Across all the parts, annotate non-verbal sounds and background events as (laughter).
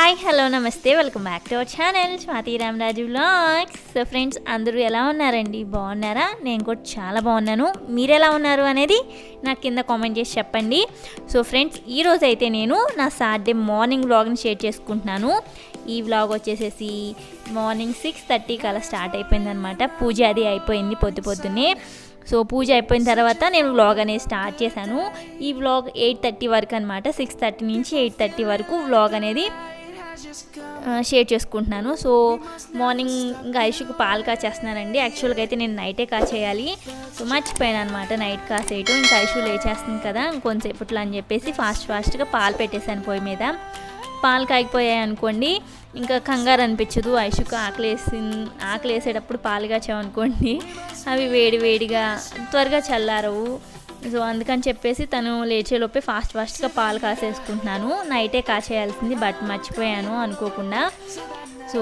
Hi hello నమస్తే welcome back to our channel Swathi Ramaraju blogs so friends అందరూ ఎలా ఉన్నారండి? బాగున్నారా? నేను కూడా చాలా బాగున్నాను. మీరు ఎలా ఉన్నారు అనేది నాకు కింద కామెంట్ చేసి చెప్పండి. సో ఫ్రెండ్స్ ఈరోజు అయితే నేను నా సాటర్డే మార్నింగ్ వ్లాగ్ని షేర్ చేసుకుంటున్నాను. ఈ వ్లాగ్ వచ్చేసేసి మార్నింగ్ సిక్స్ థర్టీకి అలా స్టార్ట్ అయిపోయిందనమాట పూజ అది అయిపోయింది పొద్దు పొద్దున్నే. సో పూజ అయిపోయిన తర్వాత నేను వ్లాగ్ అనేది స్టార్ట్ చేశాను. ఈ వ్లాగ్ ఎయిట్ థర్టీ వరకు అనమాట సిక్స్ థర్టీ నుంచి ఎయిట్ థర్టీ వరకు వ్లాగ్ అనేది షేర్ చేసుకుంటున్నాను. సో మార్నింగ్ ఇంకా ఐషుకు పాలు కాచేస్తున్నానండి యాక్చువల్గా అయితే నేను నైటే కాచేయాలి. సో మర్చిపోయాను అనమాట నైట్ కాసేయటం. ఇంకా ఐషు లేచేస్తుంది కదా ఇంకొంతసేపట్లో అని చెప్పేసి ఫాస్ట్ ఫాస్ట్గా పాలు పెట్టేశాను పొయ్యి మీద. పాలు కాగిపోయాయి అనుకోండి ఇంకా కంగారు అనిపించదు. ఐషుకు ఆకలి వేసి ఆకలి వేసేటప్పుడు పాలు కాచామనుకోండి అవి వేడి వేడిగా త్వరగా చల్లారవు. సో అందుకని చెప్పేసి తను లేచేలోపే ఫాస్ట్ ఫాస్ట్గా పాలు కాసేసుకుంటున్నాను. నైటే కాచేయాల్సింది బట్ మర్చిపోయాను అనుకోకుండా. సో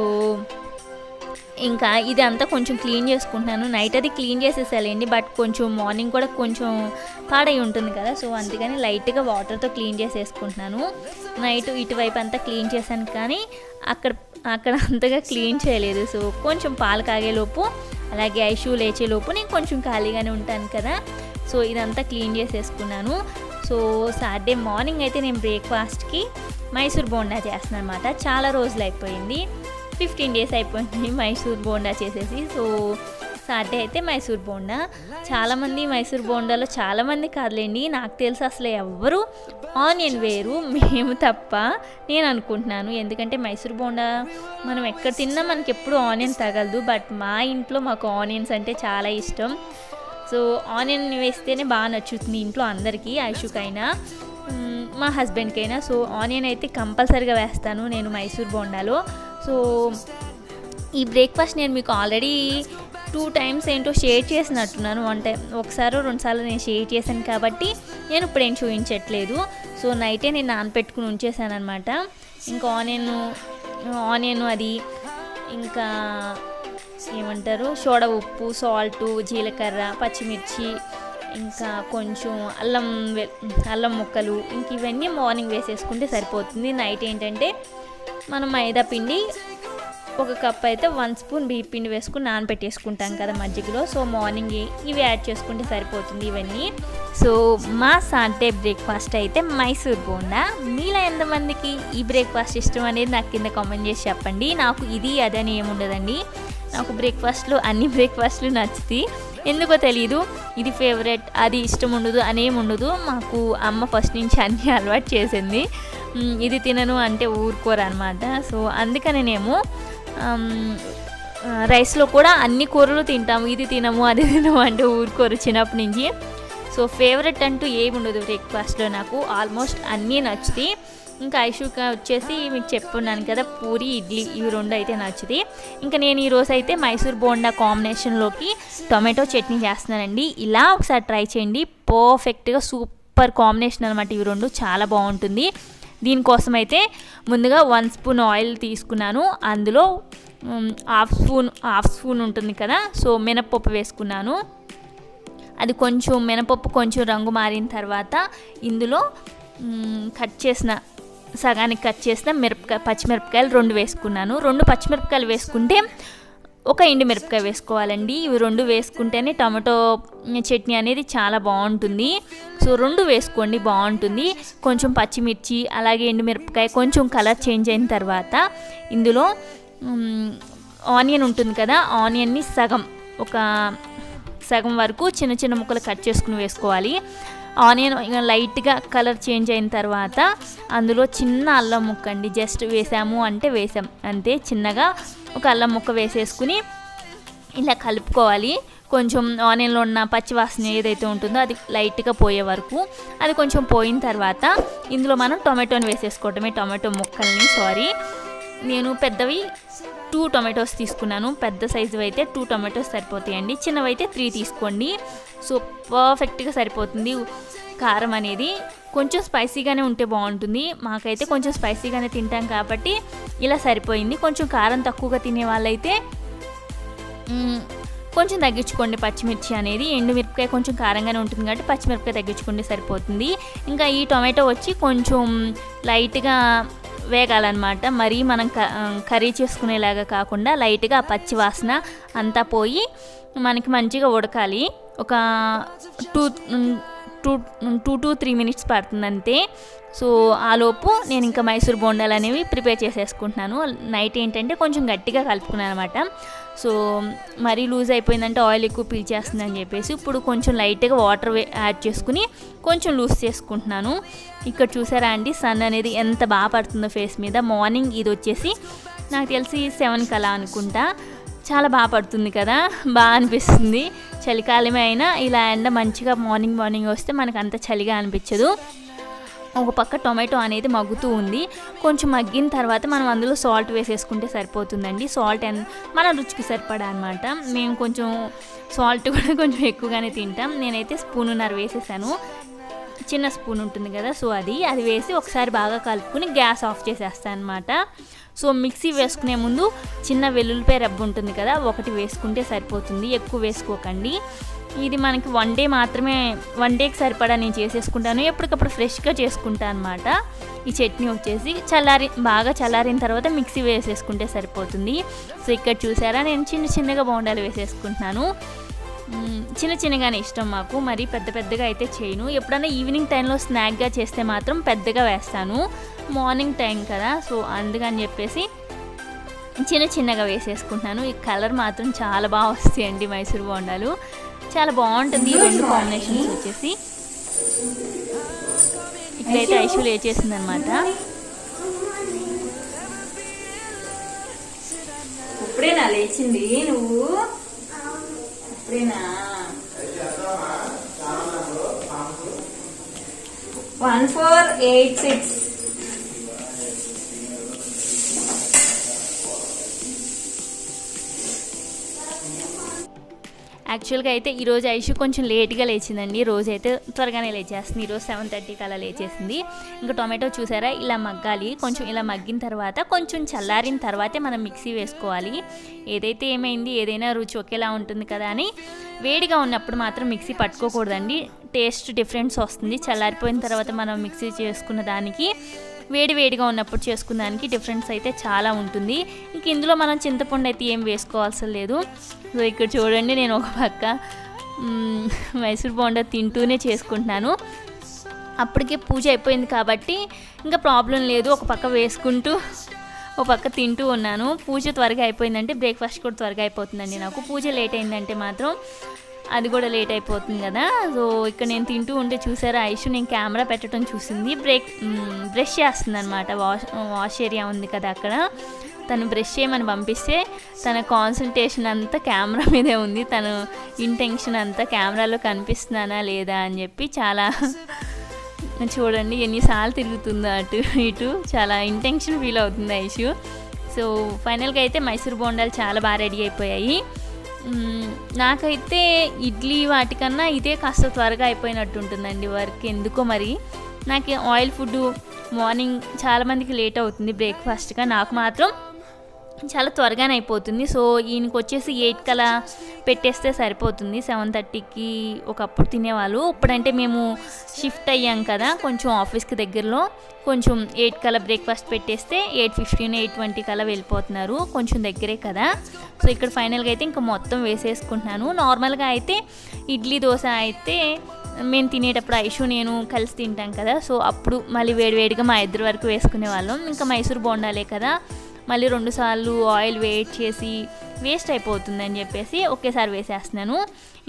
ఇంకా ఇది అంతా కొంచెం క్లీన్ చేసుకుంటున్నాను. నైట్ అది క్లీన్ చేసేసాలండి బట్ కొంచెం మార్నింగ్ కూడా కొంచెం పాడై ఉంటుంది కదా. సో అందుకని లైట్గా వాటర్తో క్లీన్ చేసేసుకుంటున్నాను. నైట్ ఇటువైపు అంతా క్లీన్ చేశాను కానీ అక్కడ అక్కడ అంతగా క్లీన్ చేయలేదు. సో కొంచెం పాలు కాగేలోపు అలాగే ఐషూ లేచేలోపు నేను కొంచెం ఖాళీగానే ఉంటాను కదా. సో ఇదంతా క్లీన్ చేసేసుకున్నాను. సో సాటర్డే మార్నింగ్ అయితే నేను బ్రేక్ఫాస్ట్కి మైసూర్ బోండా చేస్తున్నాను అనమాట చాలా రోజులు అయిపోయింది. ఫిఫ్టీన్ డేస్ అయిపోయింది మైసూర్ బోండా చేసేసి. సో సాటర్డే అయితే మైసూర్ బోండా. చాలామంది మైసూర్ బోండాలో చాలామంది కాదులేండి. నాకు తెలిసి అసలు ఎవ్వరు ఆనియన్ వేరు మేము తప్ప నేను అనుకుంటున్నాను. ఎందుకంటే మైసూర్ బోండా మనం ఎక్కడ తిన్నా మనకి ఎప్పుడు ఆనియన్ తగలదు. బట్ మా ఇంట్లో మాకు ఆనియన్స్ అంటే చాలా ఇష్టం. సో ఆనియన్ వేస్తేనే బాగా నచ్చుతుంది ఇంట్లో అందరికీ ఐషుకైనా. మా హస్బెండ్కైనా. సో ఆనియన్ అయితే కంపల్సరీగా వేస్తాను నేను మైసూర్ బోండాలో. సో ఈ బ్రేక్ఫాస్ట్ నేను మీకు ఆల్రెడీ టూ టైమ్స్ ఏంటో షేర్ చేసినట్టున్నాను. వన్ టైం ఒకసారి రెండుసార్లు నేను షేర్ చేశాను కాబట్టి నేను ఇప్పుడేం చూపించట్లేదు. సో నైటే నేను నానపెట్టుకుని ఉంచేసాను అనమాట ఇంకా ఆనియన్ ఆనియన్ అది ఇంకా ఏమంటారు? సోడా ఉప్పు సాల్ట్ జీలకర్ర పచ్చిమిర్చి ఇంకా కొంచెం అల్లం అల్లం ముక్కలు ఇంక ఇవన్నీ మార్నింగ్ వేసేసుకుంటే సరిపోతుంది. నైట్ ఏంటంటే మనం మైదా పిండి ఒక కప్ అయితే వన్ స్పూన్ బియ్య పిండి వేసుకుని నానబెట్టేసుకుంటాం కదా మజ్జిగలో. సో మార్నింగ్ ఇవి యాడ్ చేసుకుంటే సరిపోతుంది ఇవన్నీ. సో మా సాటర్డే బ్రేక్ఫాస్ట్ అయితే మైసూర్ బోండా. మీలో ఎంతమందికి ఈ బ్రేక్ఫాస్ట్ ఇష్టం అనేది నాకు కింద కామెంట్ చేసి చెప్పండి. నాకు ఇది అదని ఏముండదండి. నాకు బ్రేక్ఫాస్ట్లో అన్ని బ్రేక్ఫాస్ట్లు నచ్చుతాయి. ఎందుకో తెలియదు ఇది ఫేవరెట్ అది ఇష్టం ఉండదు అనేం ఉండదు. మాకు అమ్మ ఫస్ట్ నుంచి అన్నీ (laughs) అలవాటు చేసింది. ఇది తినను అంటే ఊరుకోరు అనమాట సో అందుకనేనేమో రైస్లో కూడా అన్ని కూరలు తింటాము. ఇది తినము అది తినము అంటే ఊరుకోరు చిన్నప్పటి నుంచి. సో ఫేవరెట్ అంటూ ఏమి ఉండదు బ్రేక్ఫాస్ట్లో నాకు. ఆల్మోస్ట్ అన్నీ నచ్చుతాయి. ఇంకా ఐషుక వచ్చేసి మీకు చెప్పున్నాను కదా పూరి ఇడ్లీ ఇవి రెండు అయితే నచ్చింది. ఇంకా నేను ఈరోజు అయితే మైసూర్ బోండా కాంబినేషన్లోకి టొమాటో చట్నీ చేస్తున్నానండి. ఇలా ఒకసారి ట్రై చేయండి. పర్ఫెక్ట్గా సూపర్ కాంబినేషన్ అనమాట ఇవి రెండు. చాలా బాగుంటుంది. దీనికోసం అయితే ముందుగా వన్ స్పూన్ ఆయిల్ తీసుకున్నాను. అందులో హాఫ్ స్పూన్ హాఫ్ స్పూన్ ఉంటుంది కదా సో మినప్పప్పు వేసుకున్నాను. అది కొంచెం మినపప్పు కొంచెం రంగు మారిన తర్వాత ఇందులో కట్ చేసిన సగానికి కట్ చేసిన మిరపకాయ పచ్చిమిరపకాయలు రెండు వేసుకున్నాను. రెండు పచ్చిమిరపకాయలు వేసుకుంటే ఒక ఎండు మిరపకాయ వేసుకోవాలండి. ఇవి రెండు వేసుకుంటేనే టమాటో చట్నీ అనేది చాలా బాగుంటుంది. సో రెండు వేసుకోండి బాగుంటుంది. కొంచెం పచ్చిమిర్చి అలాగే ఎండు మిరపకాయ కొంచెం కలర్ చేంజ్ అయిన తర్వాత ఇందులో ఆనియన్ ఉంటుంది కదా ఆనియన్ని సగం ఒక సగం వరకు చిన్న చిన్న ముక్కలు కట్ చేసుకుని వేసుకోవాలి. ఆనియన్ లైట్గా కలర్ చేంజ్ అయిన తర్వాత అందులో చిన్న అల్లం ముక్క అండి జస్ట్ వేసాము అంటే వేసాం. అంతే చిన్నగా ఒక అల్లం ముక్క వేసేసుకుని ఇలా కలుపుకోవాలి. కొంచెం ఆనియన్లో ఉన్న పచ్చి వాసన ఏదైతే ఉంటుందో అది లైట్గా పోయే వరకు అది కొంచెం పోయిన తర్వాత ఇందులో మనం టొమాటోని వేసేసుకోవటమే. టొమాటో ముక్కల్ని సారీ. నేను పెద్దవి టూ టొమాటోస్ తీసుకున్నాను. పెద్ద సైజు అయితే టూ టొమాటోస్ సరిపోతాయండి. చిన్నవి అయితే త్రీ తీసుకోండి. సో పర్ఫెక్ట్గా సరిపోతుంది. కారం అనేది కొంచెం స్పైసీగానే ఉంటే బాగుంటుంది. మాకైతే కొంచెం స్పైసీగానే తింటాం కాబట్టి ఇలా సరిపోయింది. కొంచెం కారం తక్కువగా తినే వాళ్ళైతే కొంచెం తగ్గించుకోండి పచ్చిమిర్చి అనేది. ఎండుమిరపకాయ కొంచెం కారంగానే ఉంటుంది కాబట్టి పచ్చిమిరపకాయ తగ్గించుకోండి సరిపోతుంది. ఇంకా ఈ టొమాటో వచ్చి కొంచెం లైట్గా వేగాలన్నమాట. మరీ మనం క- కర్రీ చేసుకునేలాగా కాకుండా లైట్గా పచ్చి వాసన అంతా పోయి మనకి మంచిగా ఉడకాలి. ఒక two two two to three minutes పడుతుంది అంతే. సో ఆలోపు నేను ఇంకా మైసూర్ బోండాలు అనేవి ప్రిపేర్ చేసేసుకుంటున్నాను. నైట్ ఏంటంటే కొంచెం గట్టిగా కలుపుకున్నాను అనమాట సో మరీ లూజ్ అయిపోయిందంటే ఆయిల్ ఎక్కువ పీల్చేస్తుంది అని చెప్పేసి ఇప్పుడు కొంచెం లైట్గా వాటర్ యాడ్ చేసుకుని కొంచెం లూజ్ చేసుకుంటున్నాను. ఇక్కడ చూసారా అండి సన్ అనేది ఎంత బాగా పడుతుందో ఫేస్ మీద. మార్నింగ్ ఇది వచ్చేసి నాకు తెలిసి సెవెన్ కలా అనుకుంటా. చాలా బాగా పడుతుంది కదా బాగా అనిపిస్తుంది. చలికాలమే అయినా ఇలా ఎండ మంచిగా మార్నింగ్ మార్నింగ్ వస్తే మనకు అంత చలిగా అనిపించదు. ఒక పక్క టొమాటో అనేది మగ్గుతూ ఉంది. కొంచెం మగ్గిన తర్వాత మనం అందులో సాల్ట్ వేసేసుకుంటే సరిపోతుందండి. సాల్ట్ అండ్ మన రుచికి సరిపడా అనమాట మేము కొంచెం సాల్ట్ కూడా కొంచెం ఎక్కువగానే తింటాం. నేనైతే స్పూనున్నర వేసేసాను. చిన్న స్పూన్ ఉంటుంది కదా సో అది. అది వేసి ఒకసారి బాగా కలుపుకుని గ్యాస్ ఆఫ్ చేసేస్తాను అనమాట సో మిక్సీ వేసుకునే ముందు చిన్న వెల్లుల్లిపాయ రబ్బు ఉంటుంది కదా ఒకటి వేసుకుంటే సరిపోతుంది. ఎక్కువ వేసుకోకండి. ఇది మనకి వన్ డే మాత్రమే వన్ డేకి సరిపడా నేను చేసేసుకుంటాను. ఎప్పటికప్పుడు ఫ్రెష్గా చేసుకుంటాను అనమాట ఈ చట్నీ వచ్చేసి చల్లారి బాగా చల్లారిన తర్వాత మిక్సీ వేసేసుకుంటే సరిపోతుంది. సో ఇక్కడ చూసారా? నేను చిన్న చిన్నగా బోండాలు వేసేసుకుంటున్నాను. చిన్న చిన్నగానే ఇష్టం మాకు. మరి పెద్ద పెద్దగా అయితే చేయను. ఎప్పుడైనా ఈవినింగ్ టైంలో స్నాక్గా చేస్తే మాత్రం పెద్దగా వేస్తాను. మార్నింగ్ టైం కదా. సో అందుకని చెప్పేసి చిన్న చిన్నగా వేసేసుకుంటున్నాను. ఈ కలర్ మాత్రం చాలా బాగా వస్తాయండి మైసూర్ బోండాలు. చాలా బాగుంటుంది ఈ రెండు కాంబినేషన్స్ వచ్చేసి. ఇక్కడైతే ఐషు లేచేసింది అనమాట ఇప్పుడేనా లేచింది? నువ్వు? ఇప్పుడేనా? వన్ ఫోర్ ఎయిట్ సిక్స్ యాక్చువల్గా అయితే ఈరోజు ఐషు కొంచెం లేట్గా లేచిందండి. రోజు అయితే త్వరగానే లేచేస్తుంది. ఈరోజు సెవెన్ థర్టీకి అలా లేచేసింది. ఇంకా టొమాటో చూసారా? ఇలా మగ్గాలి. కొంచెం ఇలా మగ్గిన తర్వాత కొంచెం చల్లారిన తర్వాతే మనం మిక్సీ వేసుకోవాలి. ఏదైతే ఏమైంది ఏదైనా రుచి ఒకేలా ఉంటుంది కదా అని వేడిగా ఉన్నప్పుడు మాత్రం మిక్సీ పట్టుకోకూడదండి. టేస్ట్ డిఫరెన్స్ వస్తుంది. చల్లారిపోయిన తర్వాత మనం మిక్సీ చేసుకున్న దానికి వేడి వేడిగా ఉన్నప్పుడు చేసుకున్న దానికి డిఫరెన్స్ అయితే చాలా ఉంటుంది. ఇంక ఇందులో మనం చింతపండు అయితే ఏం వేసుకోవాల్సి లేదు. సో ఇక్కడ చూడండి నేను ఒక పక్క మైసూర్ బోండా తింటూనే చేసుకుంటున్నాను. అప్పటికే పూజ అయిపోయింది కాబట్టి ఇంకా ప్రాబ్లం లేదు. ఒక పక్క వేసుకుంటూ ఒక పక్క తింటూ ఉన్నాను. పూజ త్వరగా అయిపోయిందంటే బ్రేక్ఫాస్ట్ కూడా త్వరగా అయిపోతుందండి నాకు. పూజ లేట్ అయిందంటే మాత్రం అది కూడా లేట్ అయిపోతుంది కదా. సో ఇక్కడ నేను తింటూ ఉంటే చూసారా ఐషు నేను కెమెరా పెట్టడం చూసింది. బ్రేక్ బ్రష్ చేస్తుంది అనమాట వాష్ వాష్ ఏరియా ఉంది కదా అక్కడ. తను బ్రష్ చేయమని పంపిస్తే తన కాన్సన్ట్రేషన్ అంతా కెమెరా మీదే ఉంది. తను ఇంటెన్షన్ అంతా కెమెరాలో కనిపిస్తున్నానా లేదా అని చెప్పి చాలా చూడండి ఎన్నిసార్లు తిరుగుతుందో అటు ఇటు. చాలా ఇంటెన్షన్ ఫీల్ అవుతుంది ఐషు. సో ఫైనల్గా అయితే మైసూర్ బోండాలు చాలా బాగా రెడీ అయిపోయాయి. నాకైతే ఇడ్లీ వాటికన్నా ఇదే కాస్త త్వరగా అయిపోయినట్టు ఉంటుందండి వర్క్. ఎందుకో మరి? నాకు ఆయిల్ ఫుడ్ మార్నింగ్ చాలామందికి లేట్ అవుతుంది బ్రేక్ఫాస్ట్గా. నాకు మాత్రం చాలా త్వరగానే అయిపోతుంది. సో ఈయనకి వచ్చేసి ఎయిట్ కలా పెట్టేస్తే సరిపోతుంది. సెవెన్ థర్టీకి ఒకప్పుడు తినేవాళ్ళు. ఇప్పుడంటే మేము షిఫ్ట్ అయ్యాం కదా కొంచెం ఆఫీస్కి దగ్గరలో. కొంచెం ఎయిట్ కల్లా బ్రేక్ఫాస్ట్ పెట్టేస్తే ఎయిట్ ఫిఫ్టీన్ ఎయిట్ ట్వంటీ కల్లా వెళ్ళిపోతున్నారు కొంచెం దగ్గరే కదా. సో ఇక్కడ ఫైనల్గా అయితే ఇంకా మొత్తం వేసేసుకుంటున్నాను. నార్మల్గా అయితే ఇడ్లీ దోశ అయితే మేము తినేటప్పుడు ఐషు నేను కలిసి తింటాం కదా. సో అప్పుడు మళ్ళీ వేడివేడిగా మా ఇద్దరు వరకు వేసుకునే వాళ్ళం. ఇంకా మైసూర్ బోండాలే కదా. మళ్ళీ రెండుసార్లు ఆయిల్ వేడి చేసి వేస్ట్ అయిపోతుందని చెప్పేసి ఒకేసారి వేసేస్తున్నాను.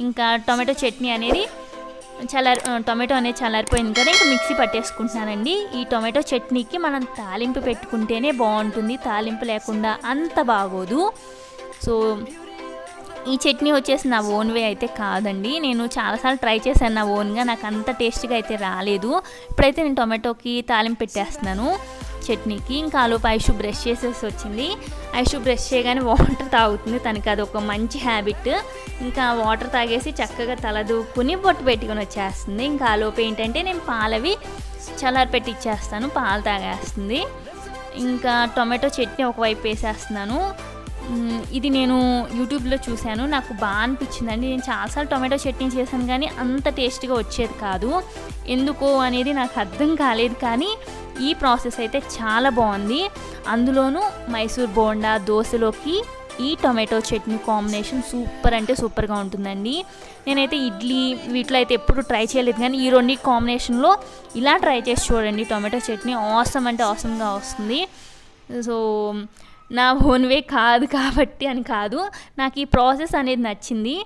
ఇంకా టొమాటో చట్నీ అనేది చల్లారి టొమాటో అనేది చల్లారిపోయింది కదా ఇంకా మిక్సీ పట్టేసుకుంటున్నానండి. ఈ టొమాటో చట్నీకి మనం తాలింపు పెట్టుకుంటేనే బాగుంటుంది. తాలింపు లేకుండా అంత బాగోదు. సో ఈ చట్నీ వచ్చేసి నా ఓన్ వే అయితే కాదండి. నేను చాలాసార్లు ట్రై చేశాను నా ఓన్గా నాకు అంత టేస్ట్గా అయితే రాలేదు. ఇప్పుడైతే నేను టొమాటోకి తాలింపు పెట్టేస్తున్నాను. చట్నీకి ఇంకా ఆలోపు ఐషు బ్రష్ చేసేసి వచ్చింది. ఐషు బ్రష్ చేయగానే వాటర్ తాగుతుంది. తనకి అది ఒక మంచి హ్యాబిట్. ఇంకా వాటర్ తాగేసి చక్కగా తల దూక్కుని బొట్టు పెట్టుకొని వచ్చేస్తుంది. ఇంకా ఆలోపు ఏంటంటే నేను పాలవి చల్లారి పెట్టి ఇచ్చేస్తాను. పాలు తాగేస్తుంది. ఇంకా టొమాటో చట్నీ ఒకవైపు వేసేస్తున్నాను. ఇది నేను యూట్యూబ్లో చూశాను. నాకు బాగా అనిపించిందండి. నేను చాలాసార్లు టొమాటో చట్నీ చేశాను కానీ అంత టేస్ట్గా వచ్చేది కాదు. ఎందుకో అనేది నాకు అర్థం కాలేదు కానీ ఈ ప్రాసెస్ అయితే చాలా బాగుంది. అందులోనూ మైసూర్ బోండా దోశలోకి ఈ టొమాటో చట్నీ కాంబినేషన్ సూపర్ అంటే సూపర్గా ఉంటుందండి. నేనైతే ఇడ్లీ వీటిలో అయితే ఎప్పుడు ట్రై చేయలేదు కానీ ఈ రెండు కాంబినేషన్లో ఇలా ట్రై చేసి చూడండి. టొమాటో చట్నీ ఆసమ్ అంటే ఆసమ్గా వస్తుంది. సో నా ఓన్ వే కాదు కాబట్టి అని కాదు. నాకు ఈ ప్రాసెస్ అనేది నచ్చింది.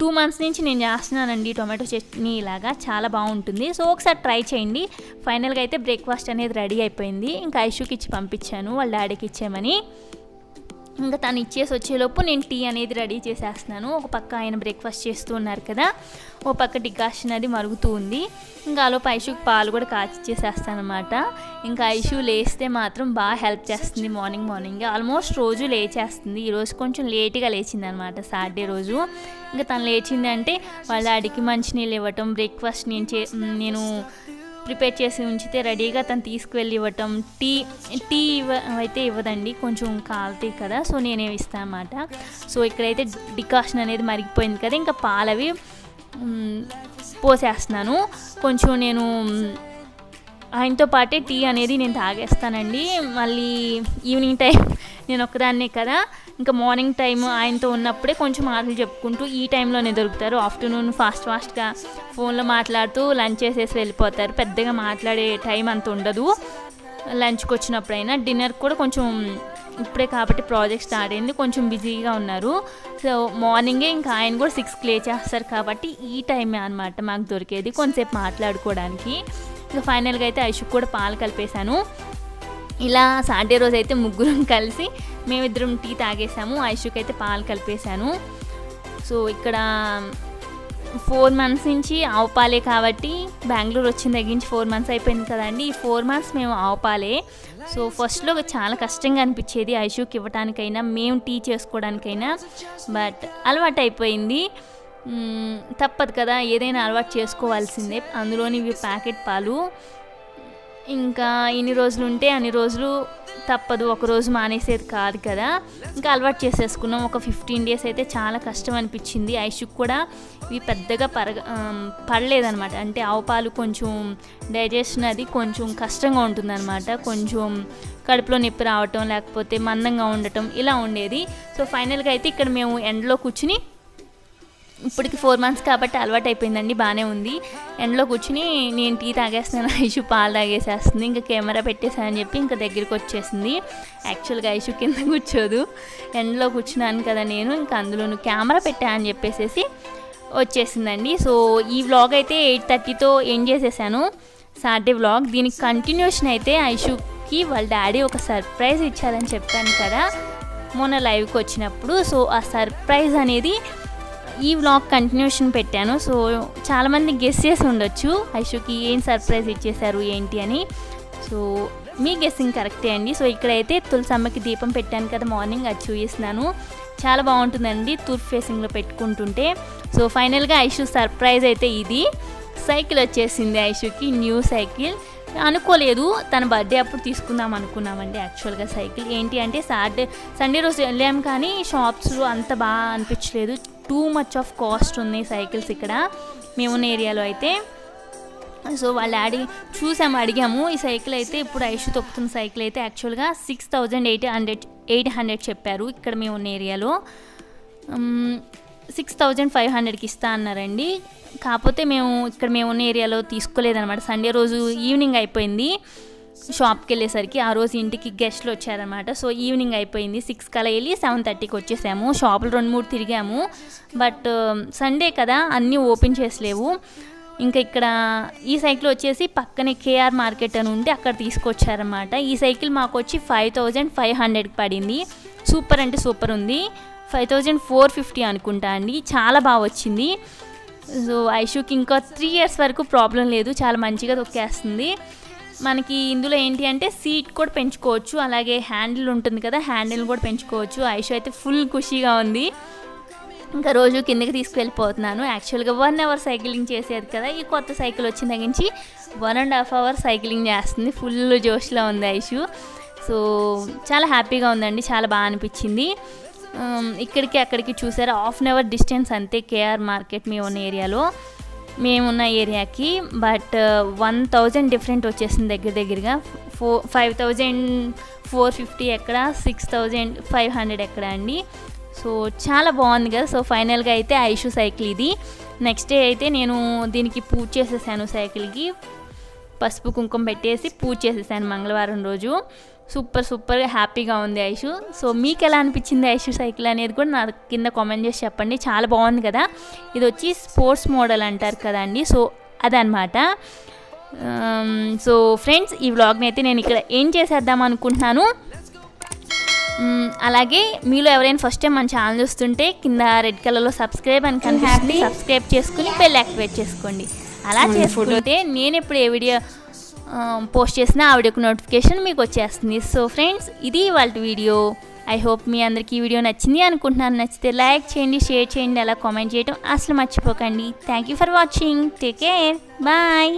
టూ మంత్స్ నుంచి నేను చేస్తున్నానండి టొమాటో చట్నీ ఇలాగా చాలా బాగుంటుంది. సో ఒకసారి ట్రై చేయండి. ఫైనల్గా అయితే బ్రేక్ఫాస్ట్ అనేది రెడీ అయిపోయింది. ఇంకా ఐషుకి ఇచ్చి పంపించాను వాళ్ళ డాడీకి ఇచ్చామని ఇంకా తను ఇచ్చేసి వచ్చేలోపు నేను టీ అనేది రెడీ చేసేస్తున్నాను. ఒక పక్క ఆయన బ్రేక్ఫాస్ట్ చేస్తూ ఉన్నారు కదా. ఓ పక్క డికాషన్ అది మరుగుతూ ఉంది. ఇంకా ఆలోపు ఐషుకి పాలు కూడా కాచిచ్చేసేస్తాను అనమాట ఇంకా ఐషు లేస్తే మాత్రం బాగా హెల్ప్ చేస్తుంది మార్నింగ్ మార్నింగ్. ఆల్మోస్ట్ రోజు లేచేస్తుంది. ఈరోజు కొంచెం లేట్గా లేచింది అనమాట సాటర్డే రోజు. ఇంకా తను లేచిందంటే వాళ్ళ డాడీకి మంచినీళ్ళు ఇవ్వటం బ్రేక్ఫాస్ట్ నేను చే నేను ప్రిపేర్ చేసి ఉంచితే రెడీగా తను తీసుకువెళ్ళి ఇవ్వటం టీ టీ ఇవ్వ అయితే ఇవ్వదండి. కొంచెం కాలుతాయి కదా సో నేనే ఇస్తాను అన్నమాట సో ఇక్కడైతే డికాషన్ అనేది మరిగిపోయింది కదా ఇంకా పాలవి పోసేస్తున్నాను. కొంచెం నేను ఆయనతో పాటే టీ అనేది నేను తాగేస్తానండి. మళ్ళీ ఈవినింగ్ టైం నేను ఒక్కదాన్నే కదా. ఇంకా మార్నింగ్ టైం ఆయనతో ఉన్నప్పుడే కొంచెం మాటలు చెప్పుకుంటూ ఈ టైంలోనే దొరుకుతారు. ఆఫ్టర్నూన్ ఫాస్ట్ ఫాస్ట్గా ఫోన్లో మాట్లాడుతూ లంచ్ చేసేసి వెళ్ళిపోతారు. పెద్దగా మాట్లాడే టైం అంత ఉండదు. లంచ్కి వచ్చినప్పుడైనా డిన్నర్ కూడా కొంచెం ఇప్పుడే కాబట్టి ప్రాజెక్ట్ స్టార్ట్ అయింది. కొంచెం బిజీగా ఉన్నారు. సో మార్నింగే ఇంకా ఆయన కూడా సిక్స్ క్లే చేస్తారు కాబట్టి ఈ టైమే అనమాట మాకు దొరికేది. కొంతసేపు మాట్లాడుకోవడానికి. ఇంకా ఫైనల్గా అయితే ఐషుక్ కూడా పాలు కలిపేశాను. ఇలా సాటర్డే రోజు అయితే ముగ్గురం కలిసి మేమిద్దరం టీ తాగేసాము ఐషుకి అయితే పాలు కలిపేశాను. సో ఇక్కడ ఫోర్ మంత్స్ నుంచి ఆవుపాలే కాబట్టి బెంగళూరు వచ్చిన దగ్గర నుంచి ఫోర్ మంత్స్ అయిపోయింది కదండి. ఈ ఫోర్ మంత్స్ మేము ఆవుపాలే సో ఫస్ట్లో చాలా కష్టంగా అనిపించేది ఐషుకి ఇవ్వడానికైనా మేము టీ చేసుకోవడానికైనా. బట్ అలవాటు అయిపోయింది. తప్పదు కదా ఏదైనా అలవాటు చేసుకోవాల్సిందే. అందులోని ఇవి ప్యాకెట్ పాలు. ఇంకా ఇన్ని రోజులు ఉంటే అన్ని రోజులు తప్పదు ఒకరోజు మానేసేది కాదు కదా. ఇంకా అలవాటు చేసేసుకున్నాం. ఒక ఫిఫ్టీన్ డేస్ అయితే చాలా కష్టం అనిపించింది. ఐషుక్ కూడా ఇవి పెద్దగా పరగ పడలేదనమాట అంటే ఆవు పాలు కొంచెం డైజెషన్ అది కొంచెం కష్టంగా ఉంటుందన్నమాట. కొంచెం కడుపులో నొప్పి రావటం లేకపోతే మందంగా ఉండటం ఇలా ఉండేది. సో ఫైనల్గా అయితే ఇక్కడ మేము ఎండలో కూర్చుని ఇప్పటికి ఫోర్ మంత్స్ కాబట్టి అలవాటు అయిపోయిందండి బాగానే ఉంది. ఎండలో కూర్చుని నేను టీ తాగేస్తున్నాను (laughs) ఐషు పాలు తాగేసేస్తుంది ఇంకా కెమెరా పెట్టేసానని చెప్పి ఇంకా దగ్గరికి వచ్చేసింది. యాక్చువల్గా ఐషు కింద కూర్చోదు. ఎండలో కూర్చున్నాను కదా నేను ఇంకా అందులోను కెమెరా పెట్టా అని చెప్పేసేసి వచ్చేసిందండి. సో ఈ వ్లాగ్ అయితే ఎయిట్ థర్టీతో ఎండ్ చేసేసాను. సాటర్డే వ్లాగ్ దీనికి కంటిన్యూషన్ అయితే ఐషుకి వాళ్ళ డాడీ ఒక సర్ప్రైజ్ ఇచ్చారని చెప్పాను కదా మొన్న లైవ్కి వచ్చినప్పుడు. సో ఆ సర్ప్రైజ్ అనేది ఈ వ్లాగ్ కంటిన్యూషన్ పెట్టాను. సో చాలామంది గెస్ చేసి ఉండొచ్చు. ఐషుకి ఏం సర్ప్రైజ్ ఇచ్చేశారు ఏంటి అని. సో మీ గెస్సింగ్ కరెక్టే అండి. సో ఇక్కడైతే తులసమ్మకి దీపం పెట్టాను కదా మార్నింగ్ అది చూపిస్తున్నాను. చాలా బాగుంటుందండి తూర్పు ఫేసింగ్లో పెట్టుకుంటుంటే. సో ఫైనల్గా ఐషు సర్ప్రైజ్ అయితే ఇది. సైకిల్ వచ్చేసింది ఐషుకి న్యూ సైకిల్ అనుకోలేదు తన బర్త్డే అప్పుడు తీసుకుందాం అనుకున్నామండి యాక్చువల్గా సైకిల్ ఏంటి అంటే సాటర్డే సండే రోజు వెళ్ళాం కానీ షాప్స్లో అంత బాగా అనిపించలేదు. టూ మచ్ ఆఫ్ కాస్ట్ ఉన్నాయి సైకిల్స్ ఇక్కడ. మేమున్న ఏరియాలో అయితే. సో వాళ్ళు డాడీ చూసాము అడిగాము. ఈ సైకిల్ అయితే ఇప్పుడు ఐషు తొక్కుతున్న సైకిల్ అయితే యాక్చువల్గా six thousand eight hundred eight hundred చెప్పారు ఇక్కడ మేము ఉన్న ఏరియాలో. సిక్స్ థౌజండ్ ఫైవ్ హండ్రెడ్కి ఇస్తా అన్నారండి. కాకపోతే మేము ఇక్కడ మేము ఉన్న ఏరియాలో తీసుకోలేదన్నమాట. సండే రోజు ఈవినింగ్ అయిపోయింది. షాప్కి వెళ్ళేసరికి ఆ రోజు ఇంటికి గెస్ట్లు వచ్చారనమాట సో ఈవినింగ్ అయిపోయింది. సిక్స్ కల వెళ్ళి సెవెన్ థర్టీకి వచ్చేసాము. షాపులు రెండు మూడు తిరిగాము. బట్ సండే కదా అన్నీ ఓపెన్ చేసలేవు. ఇంకా ఇక్కడ ఈ సైకిల్ వచ్చేసి పక్కనే కేఆర్ మార్కెట్ అని ఉంటే అక్కడ తీసుకొచ్చారనమాట ఈ సైకిల్ మాకు వచ్చి ఫైవ్ థౌజండ్ ఫైవ్ హండ్రెడ్కి పడింది. సూపర్ అంటే సూపర్ ఉంది. ఫైవ్ థౌజండ్ ఫోర్ ఫిఫ్టీ అనుకుంటా అండి. చాలా బాగా వచ్చింది. సో ఐషుకి ఇంకా త్రీ ఇయర్స్ వరకు ప్రాబ్లం లేదు. చాలా మంచిగా తొక్కేస్తుంది. మనకి ఇందులో ఏంటి అంటే సీట్ కూడా పెంచుకోవచ్చు. అలాగే హ్యాండిల్ ఉంటుంది కదా హ్యాండిల్ కూడా పెంచుకోవచ్చు. ఐషు అయితే ఫుల్ ఖుషీగా ఉంది. ఇంకా రోజు కిందకి తీసుకెళ్ళిపోతున్నాను యాక్చువల్గా వన్ అవర్ సైక్లింగ్ చేసేది కదా ఈ కొత్త సైకిల్ వచ్చిన దగ్గర నుంచి one and half hour cycling చేస్తుంది. ఫుల్ జోష్లో ఉంది ఐషు. సో చాలా హ్యాపీగా ఉందండి. చాలా బాగా అనిపించింది. Um, ఇక్కడికి అక్కడికి చూసారా? హాఫ్ అన్ అవర్ డిస్టెన్స్ అంతే కేఆర్ మార్కెట్ మేము ఉన్న ఏరియాలో. మేమున్న ఏరియాకి బట్ వన్ థౌజండ్ డిఫరెంట్ వచ్చేసింది దగ్గర దగ్గరగా. Four five thousand four fifty ఎక్కడ సిక్స్ థౌజండ్ ఫైవ్ హండ్రెడ్ ఎక్కడ అండి. సో చాలా బాగుంది కదా. సో ఫైనల్గా అయితే ఐషు సైకిల్ ఇది. నెక్స్ట్ డే అయితే నేను దీనికి పూజ చేసేసాను సైకిల్కి. పసుపు కుంకుమ పెట్టేసి పూజ చేసేసాను మంగళవారం రోజు. సూపర్ సూపర్గా హ్యాపీగా ఉంది ఐషు. సో మీకు ఎలా అనిపించింది ఐషు సైకిల్ అనేది కూడా నా కింద కామెంట్ చేసి చెప్పండి. చాలా బాగుంది కదా. ఇది వచ్చి స్పోర్ట్స్ మోడల్ అంటారు కదండి. సో అదనమాట సో ఫ్రెండ్స్ ఈ వ్లాగ్ని అయితే నేను ఇక్కడ ఏం చేసేద్దాం అనుకుంటున్నాను? అలాగే మీలో ఎవరైనా ఫస్ట్ టైం మన ఛానల్ చూస్తుంటే కింద రెడ్ కలర్లో సబ్స్క్రైబ్ అని కనిపిస్తుంది. సబ్స్క్రైబ్ చేసుకుని బెల్ యాక్టివేట్ చేసుకోండి. అలా చేసుకుంటే నేను ఎప్పుడు ఏ వీడియో Um, పోస్ట్ చేసిన ఆవిడకు నోటిఫికేషన్ మీకు వచ్చేస్తుంది. సో ఫ్రెండ్స్ ఇది వాళ్ళ వీడియో. ఐ హోప్ మీ అందరికీ ఈ వీడియో నచ్చింది అనుకుంటున్నాను. నచ్చితే లైక్ చేయండి షేర్ చేయండి అలా కామెంట్ చేయడం అసలు మర్చిపోకండి. Thank you for watching take care bye